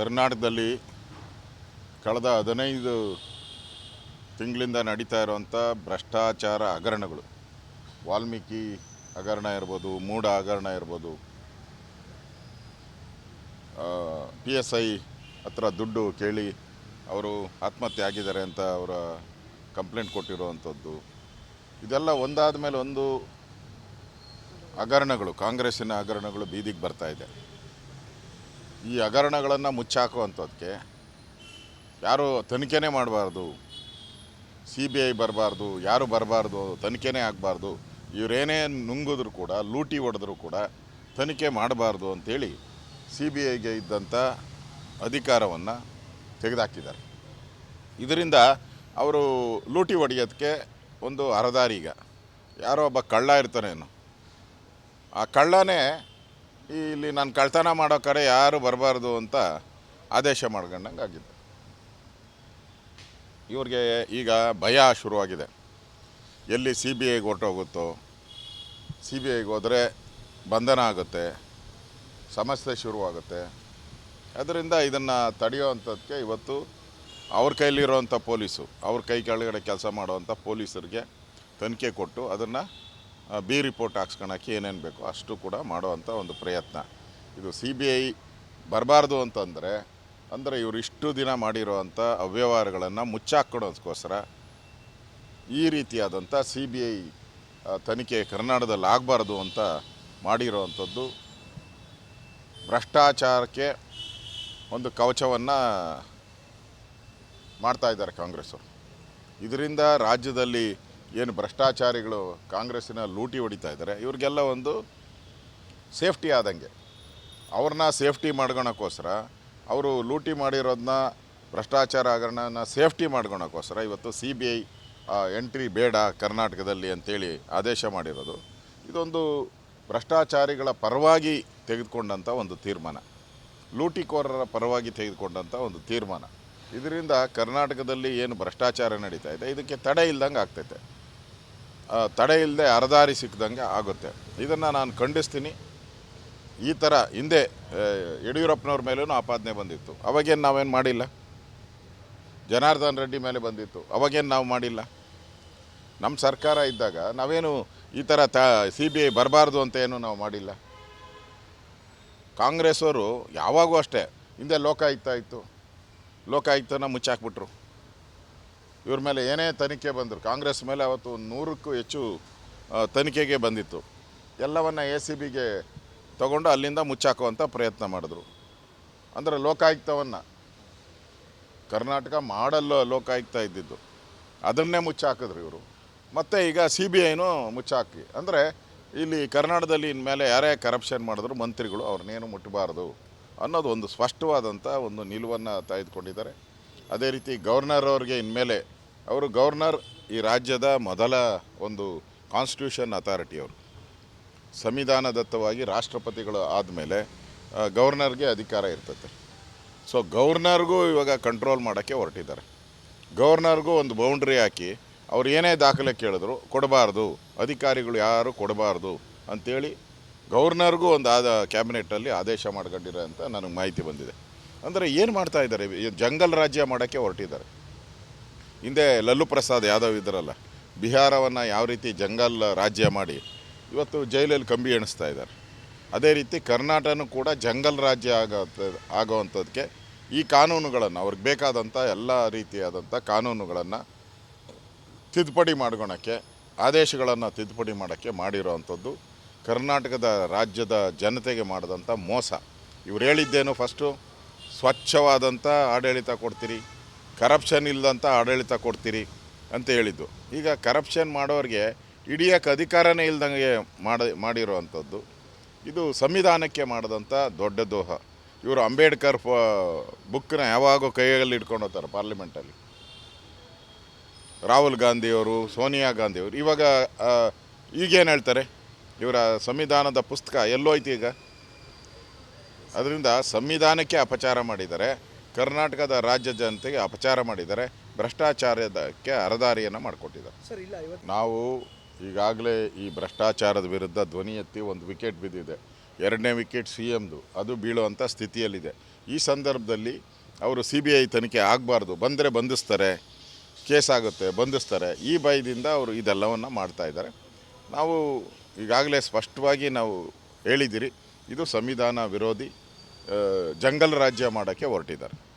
ಕರ್ನಾಟಕದಲ್ಲಿ ಕಳೆದ ಹದಿನೈದು ತಿಂಗಳಿಂದ ನಡೀತಾ ಇರುವಂಥ ಭ್ರಷ್ಟಾಚಾರ ಹಗರಣಗಳು. ವಾಲ್ಮೀಕಿ ಹಗರಣ ಇರ್ಬೋದು ಮೂಡ ಹಗರಣ ಇರ್ಬೋದು ಪಿ ಎಸ್ ಐ ಹತ್ರ ದುಡ್ಡು ಕೇಳಿ ಅವರು ಆತ್ಮಹತ್ಯೆ ಆಗಿದ್ದಾರೆ ಅಂತ ಅವರ ಕಂಪ್ಲೇಂಟ್ ಕೊಟ್ಟಿರುವಂಥದ್ದು. ಇದೆಲ್ಲ ಒಂದಾದ ಮೇಲೆ ಒಂದು ಹಗರಣಗಳು, ಕಾಂಗ್ರೆಸ್ಸಿನ ಹಗರಣಗಳು ಬೀದಿಗೆ ಬರ್ತಾ ಇದೆ. ಈ ಹಗರಣಗಳನ್ನು ಮುಚ್ಚಾಕುವಂಥದ್ದಕ್ಕೆ ಯಾರು ತನಿಖೆನೇ ಮಾಡಬಾರ್ದು ಸಿ ಬಿ ಐ ಬರಬಾರ್ದು, ಯಾರು ಬರಬಾರ್ದು ತನಿಖೆನೇ ಆಗಬಾರ್ದು. ಇವರೇನೇ ನುಂಗಿದ್ರು ಕೂಡ, ಲೂಟಿ ಹೊಡೆದ್ರು ಕೂಡ ತನಿಖೆ ಮಾಡಬಾರ್ದು ಅಂತೇಳಿ ಸಿ ಬಿ ಐಗೆ ಇದ್ದಂಥ ಅಧಿಕಾರವನ್ನು ತೆಗೆದುಹಾಕಿದ್ದಾರೆ ಇದರಿಂದ ಅವರು ಲೂಟಿ ಹೊಡೆಯೋದಕ್ಕೆ ಒಂದು ಹರದಾರಿ ಈಗ ಯಾರೋ ಒಬ್ಬ ಕಳ್ಳ ಇರ್ತಾನೇನು. ಆ ಕಳ್ಳನೇ ಇಲ್ಲಿ ನಾನು ಕಳ್ತನ ಮಾಡೋ ಕಡೆ ಯಾರು ಬರಬಾರ್ದು ಅಂತ ಆದೇಶ ಮಾಡ್ಕೊಂಡಂಗೆ ಆಗಿದೆ ಇವ್ರಿಗೆ ಈಗ ಭಯ ಶುರುವಾಗಿದೆ. ಎಲ್ಲಿ ಸಿ ಬಿ ಐಗೆ ಹೊರಟೋಗುತ್ತೋ ಸಿ ಬಿ ಐಗೆ ಹೋದರೆ ಬಂಧನ ಆಗುತ್ತೆ, ಸಮಸ್ಯೆ ಶುರುವಾಗುತ್ತೆ. ಅದರಿಂದ ಇದನ್ನು ತಡೆಯೋವಂಥದ್ದಕ್ಕೆ ಇವತ್ತು ಅವ್ರ ಕೈಲಿರೋವಂಥ ಪೊಲೀಸು, ಅವ್ರ ಕೈ ಕೆಳಗಡೆ ಕೆಲಸ ಮಾಡೋವಂಥ ಪೊಲೀಸರಿಗೆ ತನಿಖೆ ಕೊಟ್ಟು ಅದನ್ನು ಬಿ ರಿಪೋರ್ಟ್ ಹಾಕ್ಸ್ಕೊಳಕ್ಕೆ ಏನೇನು ಬೇಕೋ ಅಷ್ಟು ಕೂಡ ಮಾಡುವಂಥ ಒಂದು ಪ್ರಯತ್ನ. ಇದು ಸಿ ಬಿ ಐ ಬರಬಾರ್ದು ಅಂತಂದರೆ, ಅಂದರೆ ಇವರು ಇಷ್ಟು ದಿನ ಮಾಡಿರೋವಂಥ ಅವ್ಯವಹಾರಗಳನ್ನು ಮುಚ್ಚಾಕೊಡೋದಕ್ಕೋಸ್ಕರ ಈ ರೀತಿಯಾದಂಥ ಸಿ ಬಿ ಐ ತನಿಖೆ ಕರ್ನಾಟಕದಲ್ಲಿ ಆಗಬಾರ್ದು ಅಂತ ಮಾಡಿರೋವಂಥದ್ದು ಭ್ರಷ್ಟಾಚಾರಕ್ಕೆ ಒಂದು ಕವಚವನ್ನು ಮಾಡ್ತಾ ಇದ್ದಾರೆ ಕಾಂಗ್ರೆಸ್ಸವರು. ಇದರಿಂದ ರಾಜ್ಯದಲ್ಲಿ ಏನು ಭ್ರಷ್ಟಾಚಾರಿಗಳು ಕಾಂಗ್ರೆಸ್ಸಿನ ಲೂಟಿ ಹೊಡಿತಾ ಇದ್ದಾರೆ, ಇವ್ರಿಗೆಲ್ಲ ಒಂದು ಸೇಫ್ಟಿ ಆದಂಗೆ. ಅವ್ರನ್ನ ಸೇಫ್ಟಿ ಮಾಡ್ಕೊಳಕ್ಕೋಸ್ಕರ ಅವರು ಲೂಟಿ ಮಾಡಿರೋದನ್ನ ಭ್ರಷ್ಟಾಚಾರ ಹಗರಣನ ಸೇಫ್ಟಿ ಮಾಡ್ಕೊಳಕ್ಕೋಸ್ಕರ ಇವತ್ತು ಸಿ ಬಿ ಐ ಎಂಟ್ರಿ ಬೇಡ ಕರ್ನಾಟಕದಲ್ಲಿ ಅಂತೇಳಿ ಆದೇಶ ಮಾಡಿರೋದು. ಇದೊಂದು ಭ್ರಷ್ಟಾಚಾರಿಗಳ ಪರವಾಗಿ ತೆಗೆದುಕೊಂಡಂಥ ಒಂದು ತೀರ್ಮಾನ. ಲೂಟಿಕೋರರ ಪರವಾಗಿ ತೆಗೆದುಕೊಂಡಂಥ ಒಂದು ತೀರ್ಮಾನ. ಇದರಿಂದ ಕರ್ನಾಟಕದಲ್ಲಿ ಏನು ಭ್ರಷ್ಟಾಚಾರ ನಡೀತಾ ಇದೆ, ಇದಕ್ಕೆ ತಡೆ ಇಲ್ದಂಗೆ ಆಗ್ತೈತೆ. ತಡೆ ಇಲ್ಲದೆ ಅರದಾರಿ ಸಿಕ್ಕದಂಗೆ ಆಗುತ್ತೆ. ಇದನ್ನು ನಾನು ಖಂಡಿಸ್ತೀನಿ. ಈ ಥರ ಹಿಂದೆ ಯಡಿಯೂರಪ್ಪನವ್ರ ಮೇಲೂ ಆಪಾದನೆ ಬಂದಿತ್ತು. ಅವಾಗೇನು ನಾವೇನು ಮಾಡಿಲ್ಲ? ಜನಾರ್ದನ್ ರೆಡ್ಡಿ ಮೇಲೆ ಬಂದಿತ್ತು. ಅವಾಗೇನು ನಾವು ಮಾಡಿಲ್ಲ? ನಮ್ಮ ಸರ್ಕಾರ ಇದ್ದಾಗ ನಾವೇನು ಈ ಥರ ತ, ಸಿ ಬಿ ಐ ಬರಬಾರ್ದು ಅಂತ ಏನು ನಾವು ಮಾಡಿಲ್ಲ? ಕಾಂಗ್ರೆಸ್ ಅವರು ಯಾವಾಗೂ ಅಷ್ಟೇ ಹಿಂದೆ ಲೋಕಾಯುಕ್ತ ಇತ್ತು. ಲೋಕಾಯುಕ್ತನ ಮುಚ್ಚಾಕ್ಬಿಟ್ರು. ಇವ್ರ ಮೇಲೆ ಏನೇ ತನಿಖೆ ಬಂದರು, ಕಾಂಗ್ರೆಸ್ ಮೇಲೆ ಅವತ್ತು ನೂರಕ್ಕೂ ಹೆಚ್ಚು ತನಿಖೆಗೆ ಬಂದಿತ್ತು. ಎಲ್ಲವನ್ನು ಎ ಸಿ ಬಿಗೆ ತಗೊಂಡು ಅಲ್ಲಿಂದ ಮುಚ್ಚಾಕುವಂಥ ಪ್ರಯತ್ನ ಮಾಡಿದ್ರು. ಅಂದರೆ ಲೋಕಾಯುಕ್ತವನ್ನು, ಕರ್ನಾಟಕ ಮಾಡಲ್ ಲೋಕಾಯುಕ್ತ ಇದ್ದಿದ್ದು, ಅದನ್ನೇ ಮುಚ್ಚಾಕಿದ್ರು ಇವರು. ಮತ್ತು ಈಗ ಸಿ ಬಿ ಐನೂ ಮುಚ್ಚಾಕಿ, ಅಂದರೆ ಇಲ್ಲಿ ಕರ್ನಾಟಕದಲ್ಲಿ ಇನ್ಮೇಲೆ ಯಾರೇ ಕರಪ್ಷನ್ ಮಾಡಿದ್ರು, ಮಂತ್ರಿಗಳು ಅವ್ರನ್ನೇನು ಮುಟ್ಟಬಾರ್ದು ಅನ್ನೋದು ಒಂದು ಸ್ಪಷ್ಟವಾದಂಥ ಒಂದು ನಿಲುವನ್ನು ತೆಗೆದುಕೊಂಡಿದ್ದಾರೆ ಅದೇ ರೀತಿ ಗವರ್ನರ್ ಅವ್ರಿಗೆ ಇನ್ಮೇಲೆ, ಅವರು ಗವರ್ನರ್ ಈ ರಾಜ್ಯದ ಮೊದಲ ಒಂದು ಕಾನ್ಸ್ಟಿಟ್ಯೂಷನ್ ಅಥಾರಿಟಿ ಅವರು. ಸಂವಿಧಾನದತ್ತವಾಗಿ ರಾಷ್ಟ್ರಪತಿಗಳು ಆದಮೇಲೆ ಗವರ್ನರ್ಗೆ ಅಧಿಕಾರ ಇರ್ತದೆ ಸೊ ಗವರ್ನರ್ಗೂ ಇವಾಗ ಕಂಟ್ರೋಲ್ ಮಾಡೋಕ್ಕೆ ಹೊರಟಿದ್ದಾರೆ. ಗವರ್ನರ್ಗೂ ಒಂದು ಬೌಂಡ್ರಿ ಹಾಕಿ, ಅವ್ರು ಏನೇ ದಾಖಲೆ ಕೇಳಿದ್ರು, ಕೊಡಬಾರ್ದು, ಅಧಿಕಾರಿಗಳು ಯಾರು ಕೊಡಬಾರ್ದು ಅಂಥೇಳಿ ಗವರ್ನರ್ಗೂ ಒಂದು ಆದ ಕ್ಯಾಬಿನೆಟ್ಟಲ್ಲಿ ಆದೇಶ ಮಾಡ್ಕೊಂಡಿರೋ ಅಂತ ನನಗೆ ಮಾಹಿತಿ ಬಂದಿದೆ. ಅಂದರೆ ಏನು ಮಾಡ್ತಾ ಇದ್ದಾರೆ? ಜಂಗಲ್ ರಾಜ್ಯ ಮಾಡೋಕ್ಕೆ ಹೊರಟಿದ್ದಾರೆ. ಹಿಂದೆ ಲಲ್ಲು ಪ್ರಸಾದ್ ಯಾದವ್ ಇದ್ರಲ್ಲ, ಬಿಹಾರವನ್ನು ಯಾವ ರೀತಿ ಜಂಗಲ್ ರಾಜ್ಯ ಮಾಡಿ ಇವತ್ತು ಜೈಲಲ್ಲಿ ಕಂಬಿ ಎಣಿಸ್ತಾ ಇದ್ದಾರೆ. ಅದೇ ರೀತಿ ಕರ್ನಾಟಕನೂ ಕೂಡ ಜಂಗಲ್ ರಾಜ್ಯ ಆಗೋ ಆಗೋವಂಥದ್ದಕ್ಕೆ ಈ ಕಾನೂನುಗಳನ್ನು, ಅವ್ರಿಗೆ ಬೇಕಾದಂಥ ಎಲ್ಲ ರೀತಿಯಾದಂಥ ಕಾನೂನುಗಳನ್ನು ತಿದ್ದುಪಡಿ ಮಾಡ್ಕೊಳಕ್ಕೆ, ಆದೇಶಗಳನ್ನು ತಿದ್ದುಪಡಿ ಮಾಡೋಕ್ಕೆ ಮಾಡಿರೋವಂಥದ್ದು ಕರ್ನಾಟಕದ ರಾಜ್ಯದ ಜನತೆಗೆ ಮಾಡಿದಂಥ ಮೋಸ. ಇವ್ರು ಹೇಳಿದ್ದೇನು ಫಸ್ಟು? ಸ್ವಚ್ಛವಾದಂಥ ಆಡಳಿತ ಕೊಡ್ತೀರಿ ಕರಪ್ಷನ್ ಇಲ್ಲದಂಥ ಆಡಳಿತ ಕೊಡ್ತೀರಿ ಅಂತ ಹೇಳಿದ್ದು. ಈಗ ಕರಪ್ಷನ್ ಮಾಡೋರಿಗೆ ಹಿಡಿಯೋಕ್ಕೆ ಅಧಿಕಾರನೇ ಇಲ್ದಂಗೆ ಮಾಡಿ, ಮಾಡಿರೋವಂಥದ್ದು. ಇದು ಸಂವಿಧಾನಕ್ಕೆ ಮಾಡಿದಂಥ ದೊಡ್ಡ ದೋಹ. ಇವರು ಅಂಬೇಡ್ಕರ್ ಬುಕ್ನ ಯಾವಾಗೂ ಕೈಯಲ್ಲಿ ಇಟ್ಕೊಂಡು ಹೋಗ್ತಾರೆ ಪಾರ್ಲಿಮೆಂಟಲ್ಲಿ. ರಾಹುಲ್ ಗಾಂಧಿಯವರು, ಸೋನಿಯಾ ಗಾಂಧಿಯವರು, ಇವಾಗ ಈಗೇನು ಹೇಳ್ತಾರೆ? ಇವರ ಸಂವಿಧಾನದ ಪುಸ್ತಕ ಎಲ್ಲೋಯ್ತು ಈಗ? ಅದರಿಂದ ಸಂವಿಧಾನಕ್ಕೆ ಅಪಚಾರ ಮಾಡಿದ್ದಾರೆ ಕರ್ನಾಟಕದ ರಾಜ್ಯ ಜನತೆಗೆ ಅಪಚಾರ ಮಾಡಿದ್ದಾರೆ ಭ್ರಷ್ಟಾಚಾರದಕ್ಕೆ ಅರದಾರಿಯನ್ನು ಮಾಡಿಕೊಟ್ಟಿದ್ದಾರೆ. ನಾವು ಈಗಾಗಲೇ ಈ ಭ್ರಷ್ಟಾಚಾರದ ವಿರುದ್ಧ ಧ್ವನಿ ಎತ್ತಿ ಒಂದು ವಿಕೆಟ್ ಬಿದ್ದಿದೆ. ಎರಡನೇ ವಿಕೆಟ್ ಸಿ ಎಮ್ದು ಅದು ಬೀಳುವಂಥ ಸ್ಥಿತಿಯಲ್ಲಿದೆ. ಈ ಸಂದರ್ಭದಲ್ಲಿ ಅವರು ಸಿ ಬಿ ಐ ತನಿಖೆ ಆಗಬಾರ್ದು. ಬಂದರೆ ಬಂಧಿಸ್ತಾರೆ ಕೇಸ್ ಆಗುತ್ತೆ ಬಂಧಿಸ್ತಾರೆ. ಈ ಭಯದಿಂದ ಅವರು ಇದೆಲ್ಲವನ್ನು ಮಾಡ್ತಾ ಇದ್ದಾರೆ. ನಾವು ಈಗಾಗಲೇ ಸ್ಪಷ್ಟವಾಗಿ ನಾವು ಹೇಳಿದ್ದೀರಿ ಇದು ಸಂವಿಧಾನ ವಿರೋಧಿ ಜಂಗಲ್ ರಾಜ್ಯ ಮಾಡೋಕ್ಕೆ ಹೊರಟಿದ್ದಾರೆ.